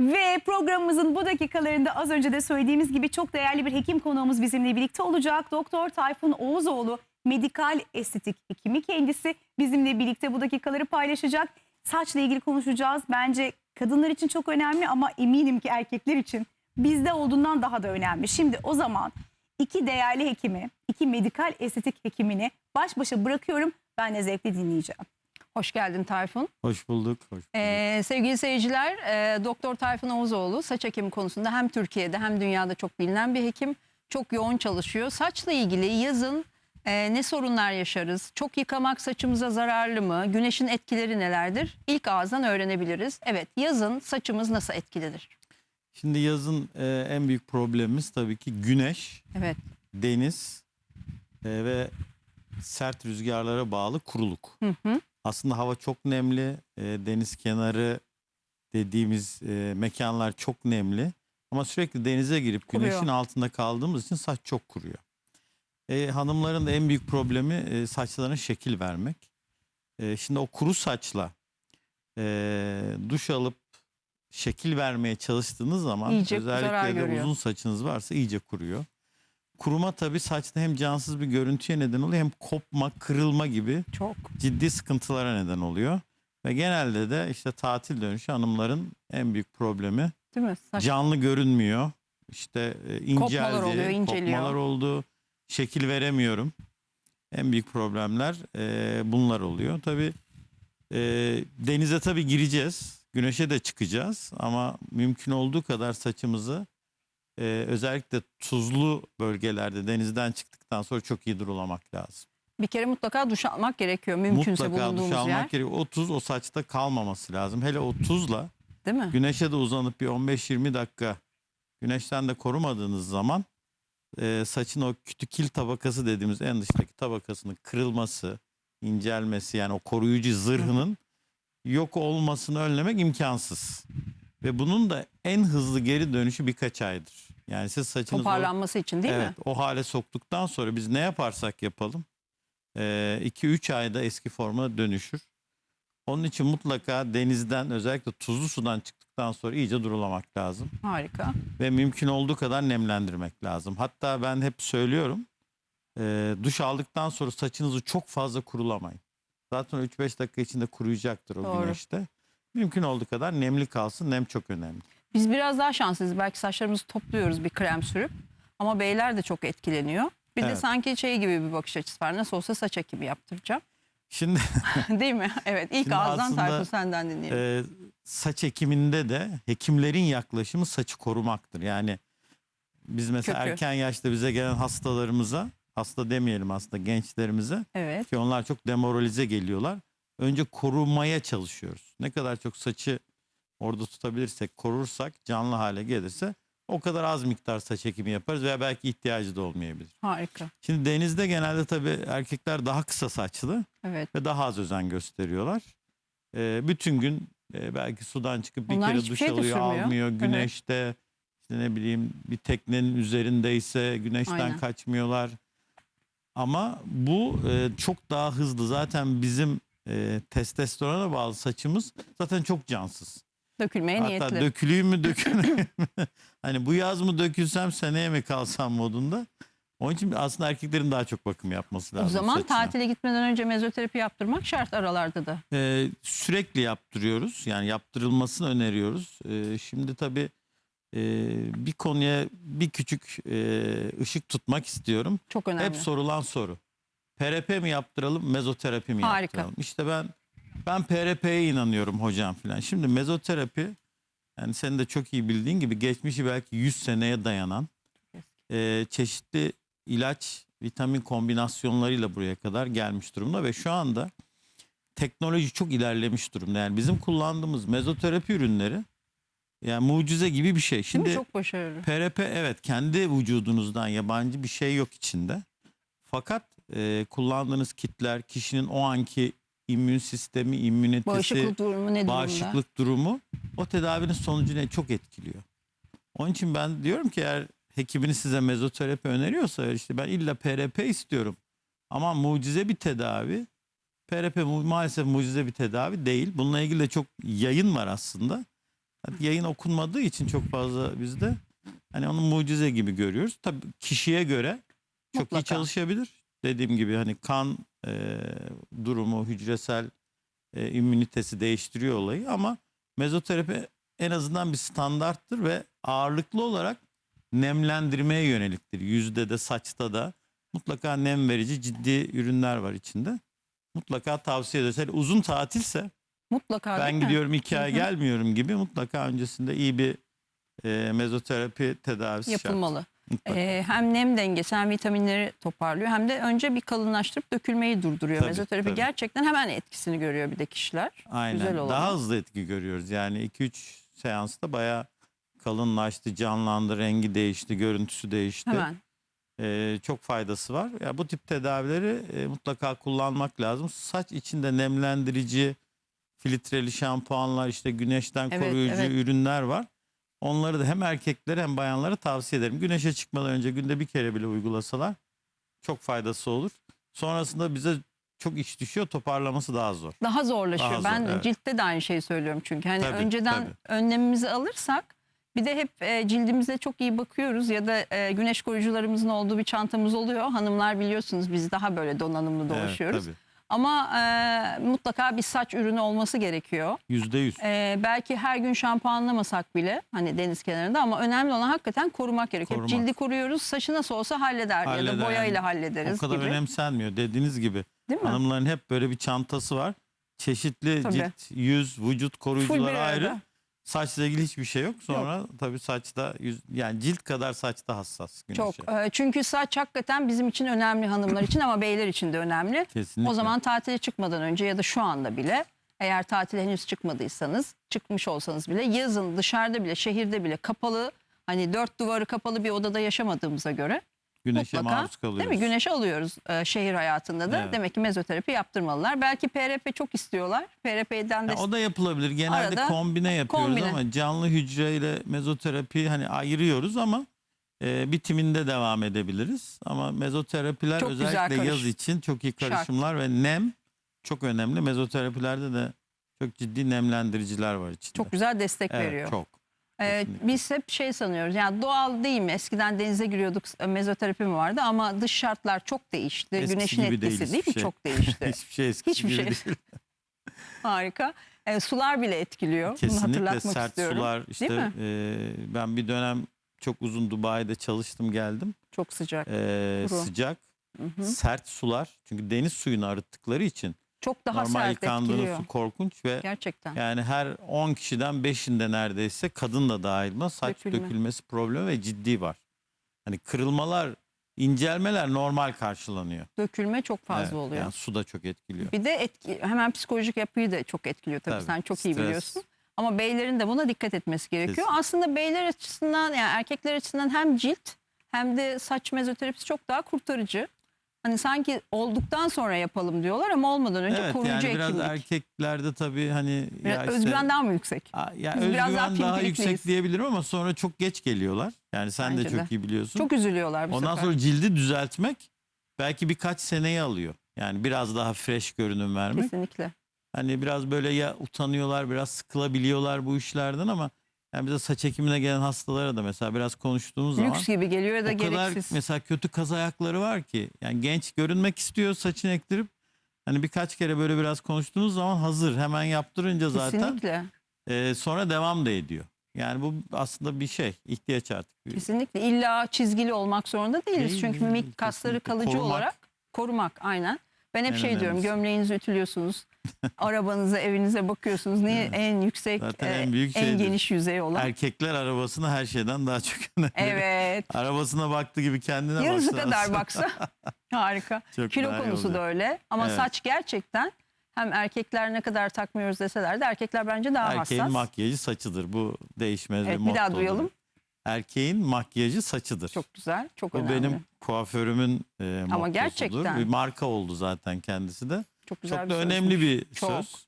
Ve programımızın bu dakikalarında az önce de söylediğimiz gibi çok değerli bir hekim konuğumuz bizimle birlikte olacak. Doktor Tayfun Oğuzoğlu medikal estetik hekimi kendisi bizimle birlikte bu dakikaları paylaşacak. Saçla ilgili konuşacağız. Bence kadınlar için çok önemli ama eminim ki erkekler için bizde olduğundan daha da önemli. Şimdi o zaman iki değerli hekimi, iki medikal estetik hekimini baş başa bırakıyorum. Ben de zevkle dinleyeceğim. Hoş geldin Tayfun. Hoş bulduk. Hoş bulduk. Ee, sevgili seyirciler, e, Doktor Tayfun Oğuzoğlu saç ekimi konusunda hem Türkiye'de hem dünyada çok bilinen bir hekim. Çok yoğun çalışıyor. Saçla ilgili yazın e, ne sorunlar yaşarız? Çok yıkamak saçımıza zararlı mı? Güneşin etkileri nelerdir? İlk ağızdan öğrenebiliriz. Evet, yazın saçımız nasıl etkilenir? Şimdi yazın e, en büyük problemimiz tabii ki güneş, Evet, deniz e, ve sert rüzgarlara bağlı kuruluk. hı hı. Aslında hava çok nemli, e, deniz kenarı dediğimiz e, mekanlar çok nemli. Ama sürekli denize girip Kuruyor. güneşin altında kaldığımız için saç çok kuruyor. E, hanımların da en büyük problemi e, saçlarına şekil vermek. E, şimdi o kuru saçla e, duş alıp şekil vermeye çalıştığınız zaman İyice zarar özellikle de görüyor. uzun saçınız varsa iyice kuruyor. Kuruma tabii saçta hem cansız bir görüntüye neden oluyor hem kopma, kırılma gibi çok. ciddi sıkıntılara neden oluyor. Ve genelde de işte tatil dönüşü hanımların en büyük problemi Değil mi? Saç canlı görünmüyor. İşte e, inceldi, Kopmalar oluyor, inceliyor. kopmalar oldu, şekil veremiyorum. En büyük problemler e, bunlar oluyor. Tabii e, denize tabii gireceğiz, güneşe de çıkacağız ama mümkün olduğu kadar saçımızı e, özellikle tuzlu bölgelerde denizden çıktıktan sonra çok iyi durulamak lazım. bir kere mutlaka duş almak gerekiyor. Mümkünse Mutlaka duş bulunduğumuz almak yer. gerekiyor. O tuz o saçta kalmaması lazım. Hele o tuzla Değil mi? güneşe de uzanıp bir 15-20 dakika güneşten de korumadığınız zaman e, saçın o kütükil tabakası dediğimiz en dıştaki tabakasının kırılması, incelmesi yani o koruyucu zırhının yok olmasını önlemek imkansız. Ve bunun da en hızlı geri dönüşü birkaç aydır. Yani siz saçınızı o- Toparlanması için değil evet, mi? o hale soktuktan sonra biz ne yaparsak yapalım 2-3 ayda eski formuna dönüşür. Onun için mutlaka denizden özellikle tuzlu sudan çıktıktan sonra iyice durulamak lazım. Harika. Ve mümkün olduğu kadar nemlendirmek lazım. Hatta ben hep söylüyorum e, duş aldıktan sonra saçınızı çok fazla kurulamayın. Zaten 3-5 dakika içinde kuruyacaktır o Doğru. güneşte. Mümkün olduğu kadar nemli kalsın. Nem çok önemli. Biz biraz daha şanslıyız. Belki saçlarımızı topluyoruz bir krem sürüp. Ama beyler de çok etkileniyor. Bir de Evet. sanki şey gibi bir bakış açısı var. Nasıl olsa saç ekimi yaptıracağım. Şimdi Değil mi? Evet. ilk Şimdi ağızdan aslında, Tayfun senden dinleyelim. e, saç ekiminde de hekimlerin yaklaşımı saçı korumaktır. Yani biz mesela Kökü. erken yaşta bize gelen hastalarımıza, hasta demeyelim aslında gençlerimize evet. ki onlar çok demoralize geliyorlar. Önce korumaya çalışıyoruz. Ne kadar çok saçı orada tutabilirsek, korursak, canlı hale gelirse o kadar az miktar saç ekimi yaparız veya belki ihtiyacı da olmayabilir. Harika. Şimdi denizde genelde tabii erkekler daha kısa saçlı Evet. ve daha az özen gösteriyorlar. Ee, bütün gün e, belki sudan çıkıp bir Onlar kere hiçbir duş şey alıyor, sürmüyor. almıyor. Evet. Güneşte işte ne bileyim bir teknenin üzerindeyse güneşten Aynen. kaçmıyorlar. Ama bu e, çok daha hızlı. Zaten bizim e, testosterona bağlı saçımız zaten çok cansız. Dökülmeye Hatta niyetli. döküleyim mi döküleyim mi? hani bu yaz mı dökülsem seneye mi kalsam modunda. Onun için aslında erkeklerin daha çok bakım yapması lazım. o zaman saçına. tatile gitmeden önce mezoterapi yaptırmak şart aralarda da. Ee, sürekli yaptırıyoruz. Yani yaptırılmasını öneriyoruz. Ee, şimdi tabii e, bir konuya bir küçük e, ışık tutmak istiyorum. Çok önemli. Hep sorulan soru. PRP mi yaptıralım, mezoterapi mi Harika. yaptıralım? İşte ben ben PRP'ye inanıyorum hocam falan. Şimdi mezoterapi yani senin de çok iyi bildiğin gibi geçmişi belki 100 seneye dayanan e, çeşitli ilaç, vitamin kombinasyonlarıyla buraya kadar gelmiş durumda ve şu anda teknoloji çok ilerlemiş durumda. Yani bizim kullandığımız mezoterapi ürünleri yani mucize gibi bir şey. Değil mi? Şimdi Çok başarılı. PRP evet kendi vücudunuzdan yabancı bir şey yok içinde. Fakat e, kullandığınız kitler kişinin o anki immün sistemi, immünitesi, Bağışıklık durumu ne durumda? bağışıklık durumu o tedavinin sonucunu çok etkiliyor. Onun için ben diyorum ki eğer hekiminiz size mezoterapi öneriyorsa işte ben illa PRP istiyorum. Ama mucize bir tedavi. PRP maalesef mucize bir tedavi değil. Bununla ilgili de çok yayın var aslında. Yayın okunmadığı için çok fazla bizde hani onu mucize gibi görüyoruz. Tabii kişiye göre çok iyi Mutlaka. çalışabilir. Dediğim gibi hani kan e, durumu, hücresel e, immünitesi değiştiriyor olayı ama mezoterapi en azından bir standarttır ve ağırlıklı olarak nemlendirmeye yöneliktir. Yüzde de saçta da mutlaka nem verici ciddi ürünler var içinde. Mutlaka tavsiye ederiz. Hele uzun tatilse Mutlaka ben değil mi? gidiyorum iki ay gelmiyorum gibi mutlaka öncesinde iyi bir e, mezoterapi tedavisi şart. Mutlaka. Ee, hem nem dengesi hem vitaminleri toparlıyor hem de önce bir kalınlaştırıp dökülmeyi durduruyor. Tabii, Mezoterapi tabii. gerçekten hemen etkisini görüyor bir de kişiler. Aynen. güzel olan Daha hızlı etki görüyoruz. Yani 2-3 seansta bayağı kalınlaştı, canlandı, rengi değişti, görüntüsü değişti. Hemen. Ee, çok faydası var. Ya bu tip tedavileri e, mutlaka kullanmak lazım. Saç içinde nemlendirici, filtreli şampuanlar, işte güneşten Evet, koruyucu evet. ürünler var. Onları da hem erkeklere hem bayanlara tavsiye ederim. Güneşe çıkmadan önce günde bir kere bile uygulasalar çok faydası olur. Sonrasında bize çok iş düşüyor, toparlaması daha zor. Daha zorlaşıyor. Daha zor, ben evet. ciltte de aynı şeyi söylüyorum çünkü. Hani Tabii, önceden tabii. önlemimizi alırsak bir de hep e, cildimize çok iyi bakıyoruz ya da e, güneş koruyucularımızın olduğu bir çantamız oluyor. Hanımlar biliyorsunuz biz daha böyle donanımlı Evet, dolaşıyoruz. tabii. Ama e, mutlaka bir saç ürünü olması gerekiyor. Yüzde yüz. E, belki her gün şampuanlamasak bile hani deniz kenarında ama önemli olan hakikaten korumak gerekiyor. Korumak. Cildi koruyoruz. Saçı nasıl olsa halleder, ya Halleder da boyayla yani. hallederiz O kadar gibi. önemsenmiyor. Dediğiniz gibi Değil mi? hanımların hep böyle bir çantası var. Çeşitli Tabii. cilt, yüz, vücut Full koruyucular bir ayrı. arada. Saçla ilgili hiçbir şey yok. Sonra tabii saçta yüz, yani cilt kadar saçta hassas güneşe. Çok. E, çünkü saç hakikaten bizim için önemli hanımlar için ama beyler için de önemli. Kesinlikle. O zaman tatile çıkmadan önce ya da şu anda bile eğer tatile henüz çıkmadıysanız, çıkmış olsanız bile yazın dışarıda bile, şehirde bile kapalı hani dört duvarı kapalı bir odada yaşamadığımıza göre güneşe mutlaka maruz kalıyoruz. değil mi? Güneş alıyoruz e, şehir hayatında da. Evet. Demek ki mezoterapi yaptırmalılar. Belki PRP çok istiyorlar. PRP'den de Ya o da yapılabilir. Genelde Arada kombine yapıyoruz kombine. ama canlı hücreyle mezoterapi hani ayırıyoruz ama e, bitiminde devam edebiliriz. Ama mezoterapiler Çok özellikle yaz için çok iyi Şart. karışımlar ve nem çok önemli. Mezoterapilerde de çok ciddi nemlendiriciler var içinde. çok güzel destek evet, veriyor. Çok. Ee, biz hep şey sanıyoruz yani doğal değil mi? Eskiden denize giriyorduk e, mezoterapi mi vardı ama dış şartlar çok değişti. Eskisi Güneşin etkisi değil değil, mi? şey. Çok değişti. Hiçbir şey eskisi Hiçbir gibi şey. değil. Harika. Ee, sular bile etkiliyor. Bunu Kesinlikle hatırlatmak sert istiyorum. sular. işte mi? e, ben bir dönem çok uzun Dubai'de çalıştım geldim. Çok sıcak. E, Kuru. sıcak, Hı hı. sert sular. Çünkü deniz suyunu arıttıkları için Çok daha normal sert etkiliyor. su korkunç ve Gerçekten. yani her 10 kişiden 5'inde neredeyse kadın da dahil buna saç Dökülme. dökülmesi problemi ve ciddi var. Hani kırılmalar, incelmeler normal karşılanıyor. Dökülme çok fazla Evet, oluyor. Yani su da çok etkiliyor. Bir de etki, hemen psikolojik yapıyı da çok etkiliyor tabii. Tabii, Sen çok iyi stres. biliyorsun. Ama beylerin de buna dikkat etmesi gerekiyor. Kesin. Aslında beyler açısından yani erkekler açısından hem cilt hem de saç mezoterapisi çok daha kurtarıcı. Hani sanki olduktan sonra yapalım diyorlar ama olmadan önce evet koruyucu yani biraz hekimlik. erkeklerde tabii hani Biraz ya işte, özgüven daha mı yüksek? Ya Biz özgüven biraz daha daha, yüksek diyebilirim ama sonra çok geç geliyorlar. Yani sen Bence de de. çok iyi biliyorsun. Çok üzülüyorlar bu Ondan sefer. sonra cildi düzeltmek belki birkaç seneyi alıyor. Yani biraz daha fresh görünüm vermek. Kesinlikle. Hani biraz böyle ya utanıyorlar, biraz sıkılabiliyorlar bu işlerden ama yani bize saç ekimine gelen hastalara da mesela biraz konuştuğumuz zaman Lüks gibi geliyor ya da o kadar gereksiz. mesela kötü kaz ayakları var ki yani genç görünmek istiyor saçını ektirip hani birkaç kere böyle biraz konuştuğunuz zaman hazır hemen yaptırınca zaten Kesinlikle. e, sonra devam da ediyor. Yani bu aslında bir şey ihtiyaç artık. Kesinlikle. İlla çizgili olmak zorunda değiliz. Değil, Çünkü değil, mimik kasları Kesinlikle. kalıcı Korumak. olarak korumak aynen. Ben hep En şey diyorum önemlisi. gömleğinizi ütülüyorsunuz. Arabanıza evinize bakıyorsunuz. Niye Evet. en yüksek Zaten e, en büyük en şeydir. geniş yüzey olan. Erkekler arabasına her şeyden daha çok önemli. Evet. Arabasına baktığı gibi kendine Yarısı baksa kadar aslında baksa. Harika. çok Kilo konusu da olacak. öyle. Ama Evet. saç gerçekten hem erkekler ne kadar takmıyoruz deseler de erkekler bence daha Erkeğin hassas. makyajı saçıdır. Bu değişmez Evet, bir bir daha duyalım. Erkeğin makyajı saçıdır. Çok güzel. Çok Bu önemli. benim kuaförümün e, mottosudur. gerçekten. Bir marka oldu zaten kendisi de. Çok güzel Çok bir da sözmüş. önemli bir Çok. söz.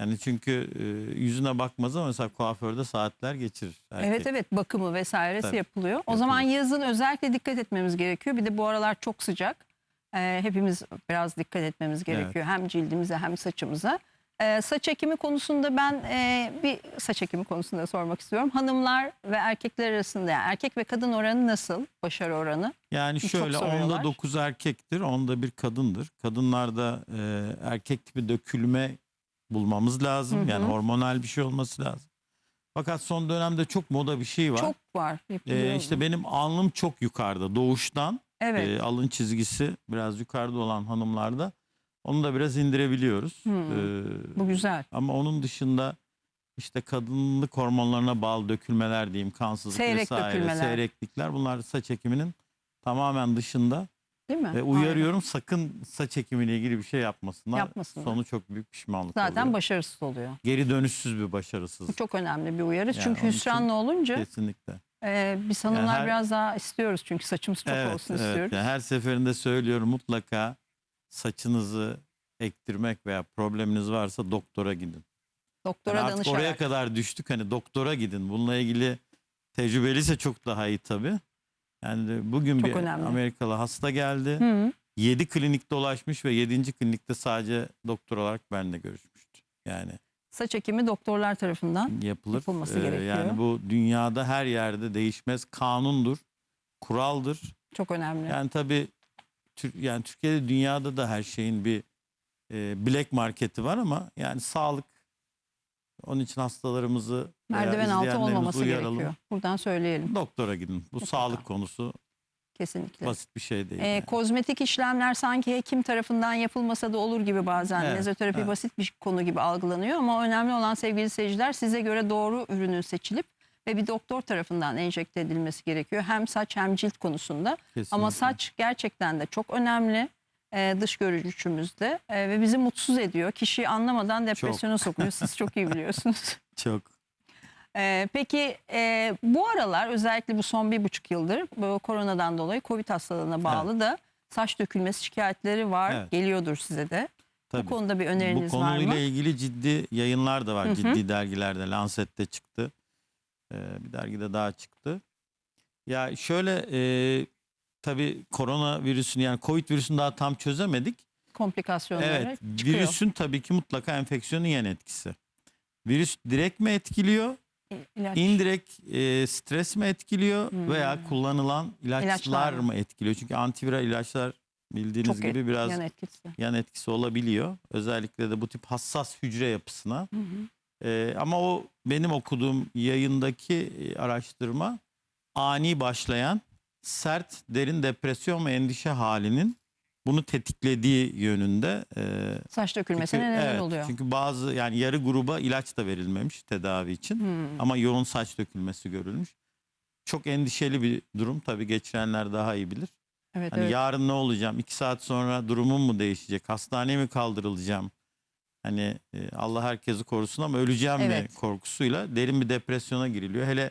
Yani çünkü e, yüzüne bakmaz ama mesela kuaförde saatler geçirir. Erkek. Evet evet bakımı vesairesi Tabii, yapılıyor. O yapılır. zaman yazın özellikle dikkat etmemiz gerekiyor. Bir de bu aralar çok sıcak. Ee, hepimiz biraz dikkat etmemiz gerekiyor. Hem cildimize hem saçımıza. Ee, saç ekimi konusunda ben e, bir saç ekimi konusunda sormak istiyorum. Hanımlar ve erkekler arasında yani erkek ve kadın oranı nasıl? Başarı oranı? Yani Çok şöyle soruyorlar. onda 9 erkektir, onda bir kadındır. Kadınlarda e, erkek tipi dökülme bulmamız lazım. Hı hı. Yani hormonal bir şey olması lazım. Fakat son dönemde çok moda bir şey var. Çok var. E, yapılıyor. işte benim alnım çok yukarıda doğuştan. evet. E, alın çizgisi biraz yukarıda olan hanımlarda onu da biraz indirebiliyoruz. Hmm. E, Bu güzel. ama onun dışında işte kadınlık hormonlarına bağlı dökülmeler diyeyim, kansızlık Seyrek vesaire, dökülmeler. seyreklikler bunlar saç ekiminin tamamen dışında. Değil mi? Ve uyarıyorum sakın saç ekimiyle ilgili bir şey yapmasınlar. Yapmasınlar. Sonu çok büyük pişmanlık Zaten oluyor. başarısız oluyor. Geri dönüşsüz bir başarısızlık. Çok önemli bir uyarı. Yani çünkü hüsranlı olunca Kesinlikle. e, biz hanımlar her- biraz daha istiyoruz. Çünkü saçımız çok evet, olsun evet. istiyoruz. Yani her seferinde söylüyorum mutlaka saçınızı ektirmek veya probleminiz varsa doktora gidin. Doktora Yani artık danışarak. oraya kadar düştük hani doktora gidin. Bununla ilgili tecrübeliyse çok daha iyi tabii. Yani bugün Çok bir önemli. Amerikalı hasta geldi. Hı. 7 klinik dolaşmış ve 7. klinikte sadece doktor olarak benimle görüşmüştü. Yani Saç ekimi doktorlar tarafından. yapılır. Yapılması Ee, gerekiyor. Yani bu dünyada her yerde değişmez kanundur, kuraldır. Çok önemli. Yani tabii yani Türkiye'de dünyada da her şeyin bir e, black marketi var ama yani sağlık onun için hastalarımızı Merdiven altı olmaması uyaralım. gerekiyor. Buradan söyleyelim Doktora gidin. Bu Mutlaka. sağlık konusu kesinlikle. basit bir şey değil. Ee, yani. kozmetik işlemler sanki hekim tarafından yapılmasa da olur gibi bazen. Evet, Mezoterapi evet. basit bir konu gibi algılanıyor ama önemli olan sevgili seyirciler size göre doğru ürünün seçilip ve bir doktor tarafından enjekte edilmesi gerekiyor. Hem saç hem cilt konusunda. Ama Kesinlikle. saç gerçekten de çok önemli e, dış görünüşümüzde e, ve bizi mutsuz ediyor. Kişiyi anlamadan depresyona sokuyor. Siz çok iyi biliyorsunuz. çok E, peki e, bu aralar özellikle bu son bir buçuk yıldır bu koronadan dolayı Covid hastalığına bağlı da saç dökülmesi şikayetleri var. Evet. Geliyordur size de. tabii. Bu konuda bir Bu öneriniz var konuyla mı? ilgili ciddi yayınlar da var. Hı hı. Ciddi dergilerde. Lancet'te çıktı. Ee, bir dergide daha çıktı. Ya şöyle e, tabii korona virüsünü yani Covid virüsünü daha tam çözemedik. Komplikasyonları Evet çıkıyor. virüsün tabii ki mutlaka enfeksiyonun yan etkisi. Virüs direkt mi etkiliyor? İlaç. indirekt e, stres mi etkiliyor Hmm. veya kullanılan ilaçlar, İlaçlar mı? etkiliyor? Çünkü antiviral ilaçlar bildiğiniz Çok gibi biraz yan etkisi. yan etkisi olabiliyor. Özellikle de bu tip hassas hücre yapısına. Hı hı. Ee, ama o benim okuduğum yayındaki e, araştırma ani başlayan sert derin depresyon ve endişe halinin bunu tetiklediği yönünde. e, Saç dökülmesine çünkü- neden evet, oluyor. Çünkü bazı yani yarı gruba ilaç da verilmemiş tedavi için Hmm. ama yoğun saç dökülmesi görülmüş. Çok endişeli bir durum tabii geçirenler daha iyi bilir. Evet, Hani evet. yarın ne olacağım? İki saat sonra durumum mu değişecek? Hastaneye mi kaldırılacağım? Hani e, Allah herkesi korusun ama öleceğim Evet. mi korkusuyla derin bir depresyona giriliyor. Hele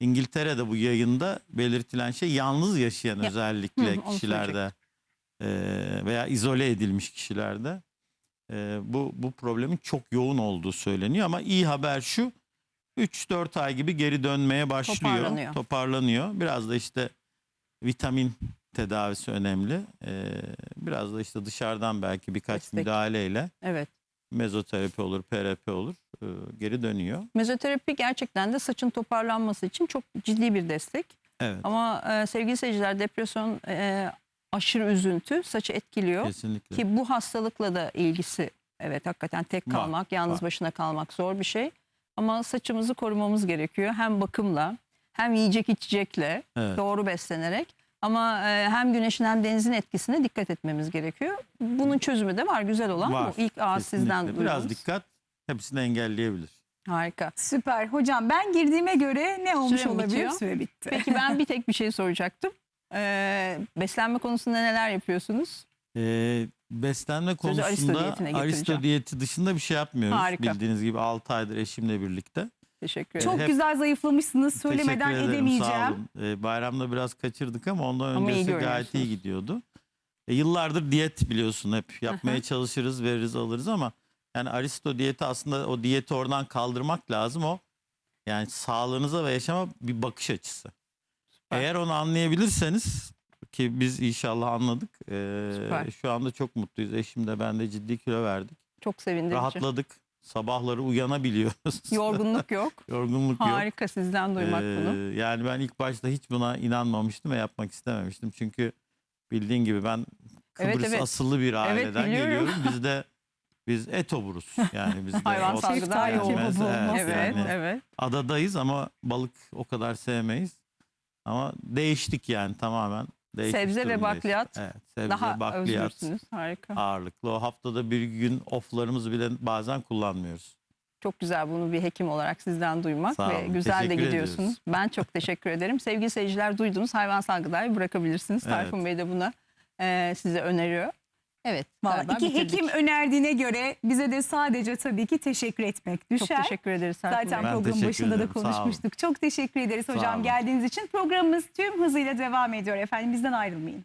İngiltere'de bu yayında belirtilen şey yalnız yaşayan Ya- özellikle Hı, kişilerde e, veya izole edilmiş kişilerde e, bu bu problemin çok yoğun olduğu söyleniyor ama iyi haber şu 3-4 ay gibi geri dönmeye başlıyor. Toparlanıyor. Toparlanıyor. Biraz da işte vitamin tedavisi önemli. Ee, biraz da işte dışarıdan belki birkaç Destek. müdahaleyle evet. Mezoterapi olur, PRP olur e, geri dönüyor. Mezoterapi gerçekten de saçın toparlanması için çok ciddi bir destek. Evet. Ama e, sevgili seyirciler depresyon, e, aşırı üzüntü saçı etkiliyor. Kesinlikle. Ki bu hastalıkla da ilgisi evet hakikaten tek Var, kalmak, yalnız var. başına kalmak zor bir şey. Ama saçımızı korumamız gerekiyor. Hem bakımla hem yiyecek içecekle Evet. doğru beslenerek ama e, hem güneşin hem denizin etkisine dikkat etmemiz gerekiyor. Bunun çözümü de var. Güzel olan Var, bu. İlk ağız sizden Kesinlikle. Biraz dikkat hepsini engelleyebilir. Harika. Süper. Hocam ben girdiğime göre ne olmuş Süre mi olabilir? bitiyor? Süre bitti. Peki ben bir tek bir şey soracaktım. Ee, beslenme konusunda neler yapıyorsunuz? Ee, beslenme aristo konusunda diyetine aristo getireceğim. diyeti dışında bir şey yapmıyoruz. Harika. Bildiğiniz gibi 6 aydır eşimle birlikte. Teşekkür ederim. Çok hep- güzel zayıflamışsınız. Söylemeden Teşekkür ederim, edemeyeceğim. Sağ olun. Ee, bayramda biraz kaçırdık ama ondan Ama iyi öncesi gayet görünüyorsunuz. iyi gidiyordu. E, yıllardır diyet biliyorsun hep yapmaya çalışırız, veririz, alırız ama yani aristo diyeti aslında o diyeti oradan kaldırmak lazım o. Yani sağlığınıza ve yaşama bir bakış açısı. Süper. Eğer onu anlayabilirseniz ki biz inşallah anladık. e, Süper. şu anda çok mutluyuz. Eşim de ben de ciddi kilo verdik. Çok sevindirici. Rahatladık. Sabahları uyanabiliyoruz. Yorgunluk yok. Yorgunluk yok. Harika sizden duymak Ee, bunu. Yani ben ilk başta hiç buna inanmamıştım ve yapmak istememiştim. Çünkü bildiğin gibi ben Evet, Kıbrıs evet. asıllı bir aileden biliyorum. geliyorum. Biz de biz et oburuz. Yani biz de Hayvan yoğun. Evet, Evet, yani evet. Adadayız ama balık o kadar sevmeyiz. Ama değiştik yani tamamen. Sebze ve bakliyat Evet, sebze, Daha bakliyat özgürsünüz. Harika. ağırlıklı. O haftada bir gün offlarımızı bile bazen kullanmıyoruz. Çok güzel bunu bir hekim olarak sizden duymak Sağ ve olun, güzel de teşekkür gidiyorsunuz. ediyoruz. Ben çok teşekkür ederim. Sevgili seyirciler duydunuz hayvansal gıdayı bırakabilirsiniz. Evet. Tayfun Bey de buna e, size öneriyor. Evet. Vallahi galiba iki bitirdik. hekim önerdiğine göre bize de sadece tabii ki teşekkür etmek Çok düşer. teşekkür ederiz Tayfun Zaten Bey. Ben programın teşekkür başında da ederim, sağ olun. konuşmuştuk. Çok teşekkür ederiz Sağ hocam olun. geldiğiniz için. Programımız tüm hızıyla devam ediyor efendim. Bizden ayrılmayın.